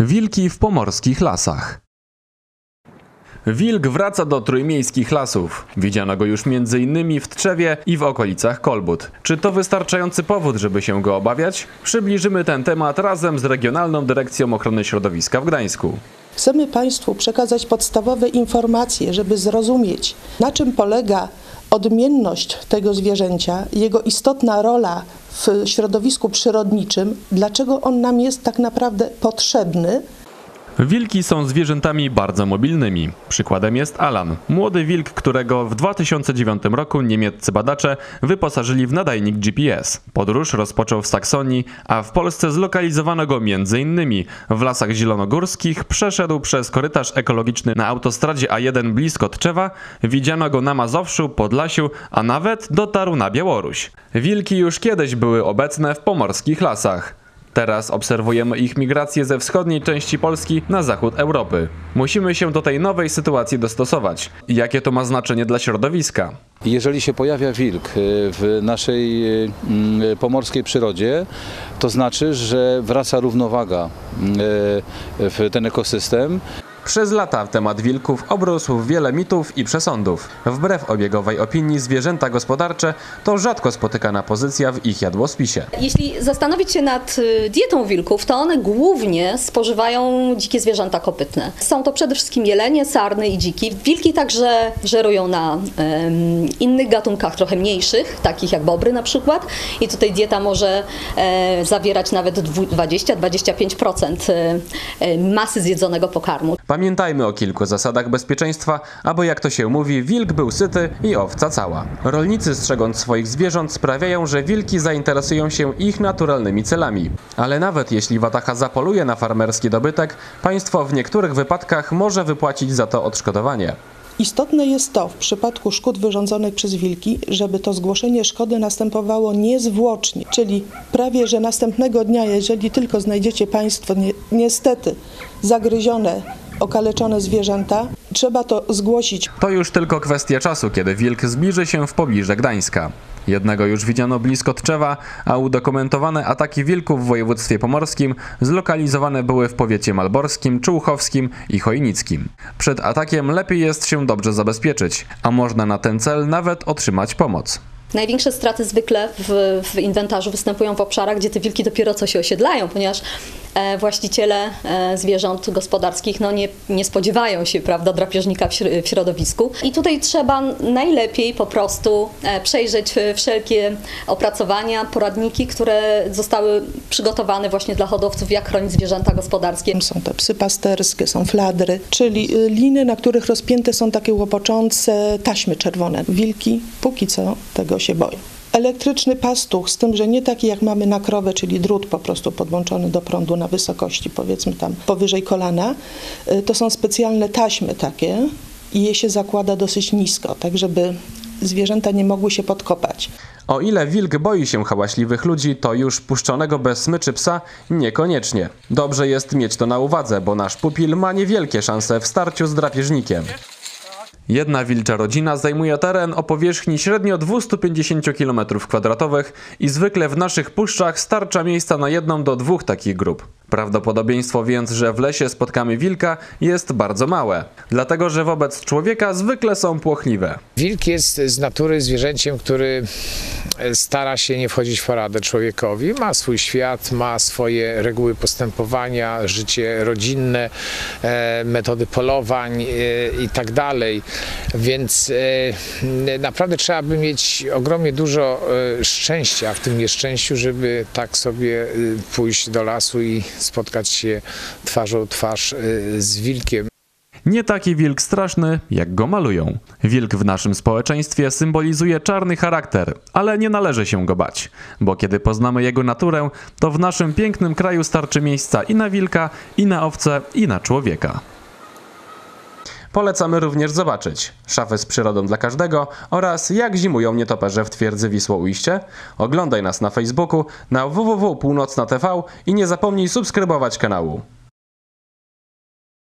Wilki w pomorskich lasach. Wilk wraca do trójmiejskich lasów. Widziano go już m.in. w Trzewie i w okolicach Kolbut. Czy to wystarczający powód, żeby się go obawiać? Przybliżymy ten temat razem z Regionalną Dyrekcją Ochrony Środowiska w Gdańsku. Chcemy Państwu przekazać podstawowe informacje, żeby zrozumieć, na czym polega odmienność tego zwierzęcia, jego istotna rola w środowisku przyrodniczym, dlaczego on nam jest tak naprawdę potrzebny. Wilki są zwierzętami bardzo mobilnymi. Przykładem jest Alan, młody wilk, którego w 2009 roku niemieccy badacze wyposażyli w nadajnik GPS. Podróż rozpoczął w Saksonii, a w Polsce zlokalizowano go m.in. w lasach zielonogórskich, przeszedł przez korytarz ekologiczny na autostradzie A1 blisko Tczewa, widziano go na Mazowszu, Podlasiu, a nawet dotarł na Białoruś. Wilki już kiedyś były obecne w pomorskich lasach. Teraz obserwujemy ich migrację ze wschodniej części Polski na zachód Europy. Musimy się do tej nowej sytuacji dostosować. Jakie to ma znaczenie dla środowiska? Jeżeli się pojawia wilk y, w naszej y, mm, pomorskiej przyrodzie, to znaczy, że wraca równowaga y, w ten ekosystem. Przez lata temat wilków obrósł wiele mitów i przesądów. Wbrew obiegowej opinii zwierzęta gospodarcze to rzadko spotykana pozycja w ich jadłospisie. Jeśli zastanowić się nad y, dietą wilków, to one głównie spożywają dzikie zwierzęta kopytne. Są to przede wszystkim jelenie, sarny i dziki. Wilki także żerują na em, innych gatunkach trochę mniejszych, takich jak bobry na przykład. I tutaj dieta może e, zawierać nawet dwu- 20-25% e, e, masy zjedzonego pokarmu. Pamiętajmy o kilku zasadach bezpieczeństwa, aby jak to się mówi, wilk był syty i owca cała. Rolnicy strzegąc swoich zwierząt sprawiają, że wilki zainteresują się ich naturalnymi celami. Ale nawet jeśli watacha zapoluje na farmerski dobytek, państwo w niektórych wypadkach może wypłacić za to odszkodowanie. Istotne jest to w przypadku szkód wyrządzonych przez wilki, żeby to zgłoszenie szkody następowało niezwłocznie, czyli prawie że następnego dnia, jeżeli tylko znajdziecie Państwo ni niestety zagryzione, okaleczone zwierzęta, trzeba to zgłosić To już tylko kwestia czasu, kiedy wilk zbliży się w pobliże Gdańska. Jednego już widziano blisko Tczewa, a udokumentowane ataki wilków w województwie pomorskim zlokalizowane były w powiecie malborskim, czółchowskim i chojnickim. Przed atakiem lepiej jest się dobrze zabezpieczyć, a można na ten cel nawet otrzymać pomoc. Największe straty zwykle w, w inwentarzu występują w obszarach, gdzie te wilki dopiero co się osiedlają, ponieważ e, właściciele e, zwierząt gospodarskich no, nie, nie spodziewają się prawda, drapieżnika w, w środowisku. I tutaj trzeba najlepiej po prostu e, przejrzeć wszelkie opracowania, poradniki, które zostały przygotowane właśnie dla hodowców, jak chronić zwierzęta gospodarskie. Są to psy pasterskie, są fladry, czyli y, liny, na których rozpięte są takie łopoczące taśmy czerwone. Wilki póki co tego się boją. Elektryczny pastuch, z tym, że nie taki jak mamy na krowę, czyli drut po prostu podłączony do prądu na wysokości, powiedzmy tam powyżej kolana, y, to są specjalne taśmy takie i je się zakłada dosyć nisko, tak żeby zwierzęta nie mogły się podkopać. O ile wilk boi się hałaśliwych ludzi, to już puszczonego bez smyczy psa niekoniecznie. Dobrze jest mieć to na uwadze, bo nasz pupil ma niewielkie szanse w starciu z drapieżnikiem. Jedna wilcza rodzina zajmuje teren o powierzchni średnio 250 km2 i zwykle w naszych puszczach starcza miejsca na jedną do dwóch takich grup. Prawdopodobieństwo więc, że w lesie spotkamy wilka jest bardzo małe, dlatego że wobec człowieka zwykle są płochliwe. Wilk jest z natury zwierzęciem, który stara się nie wchodzić w poradę człowiekowi. Ma swój świat, ma swoje reguły postępowania, życie rodzinne, e, metody polowań e, i tak. Więc e, naprawdę trzeba by mieć ogromnie dużo e, szczęścia w tym nieszczęściu, żeby tak sobie e, pójść do lasu i spotkać się twarzą twarz z wilkiem. Nie taki wilk straszny, jak go malują. Wilk w naszym społeczeństwie symbolizuje czarny charakter, ale nie należy się go bać, bo kiedy poznamy jego naturę, to w naszym pięknym kraju starczy miejsca i na wilka, i na owce, i na człowieka. Polecamy również zobaczyć szafę z przyrodą dla każdego oraz jak zimują nietoperze w twierdzy Wisło-Ujście. Oglądaj nas na Facebooku, na www.północna.tv i nie zapomnij subskrybować kanału.